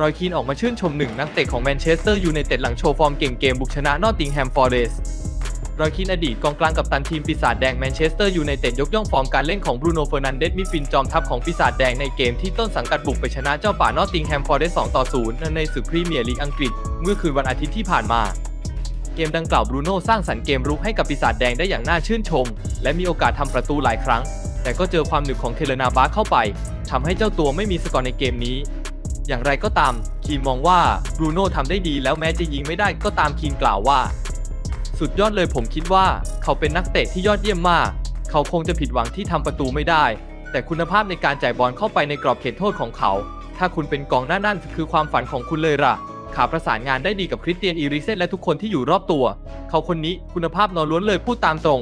รอยคีนออกมาชื่นชมหนึ่งนักเตะของแมนเชสเตอร์ยูไนเต็ดหลังโชว์ฟอร์มเก่งเกมบุกชนะนอตติงแฮมฟอร์เรสรอยคีนอดีตกองกลางกับตันทีมปีศาจแดงแมนเชสเตอร์ยูไนเต็ดยกย่องฟอร์มการเล่นของบรูโน่เฟอร์นันเดสมิฟินจอมทัพของปีศาจแดงในเกมที่ต้นสังกัดบุกไปชนะเจ้าป่านอตติงแฮมฟอร์เรสต์2ต่อ0ในศึกพรีเมียร์ลีกอังกฤษ เมื่อคืนวันอาทิตย์ที่ผ่านมา เกมดังกล่าวบรูโน่สร้างสรรค์เกมรุกให้กับปีศาจแดงได้อย่างน่าชื่นชม และมีโอกาสทำประตูหลายครั้ง แต่ก็เจอความหนึบของเคเลนาบาเข้าไปทำให้เจ้าตัวไม่มีสกอร์ในเกมนี้ อย่างไรก็ตามคีนมองว่าบรูโน่ทำได้ดีแล้วแม้จะยิงไม่ได้ก็ตามคีนกล่าวว่า สุดยอดเลยผมคิดว่า เขาเป็นนักเตะที่ยอดเยี่ยมมาก เขาคงจะผิดหวังที่ทำประตูไม่ได้ แต่คุณภาพในการจ่ายบอลเข้าไปในกรอบเขตโทษของเขา ถ้าคุณเป็นกองหน้านั่นคือความฝันของคุณเลยล่ะขาประสานงานได้ดีกับคริสเตียนอีริเซนและทุกคนที่อยู่รอบตัว เขาคนนี้คุณภาพนอนล้วนเลยพูดตามตรง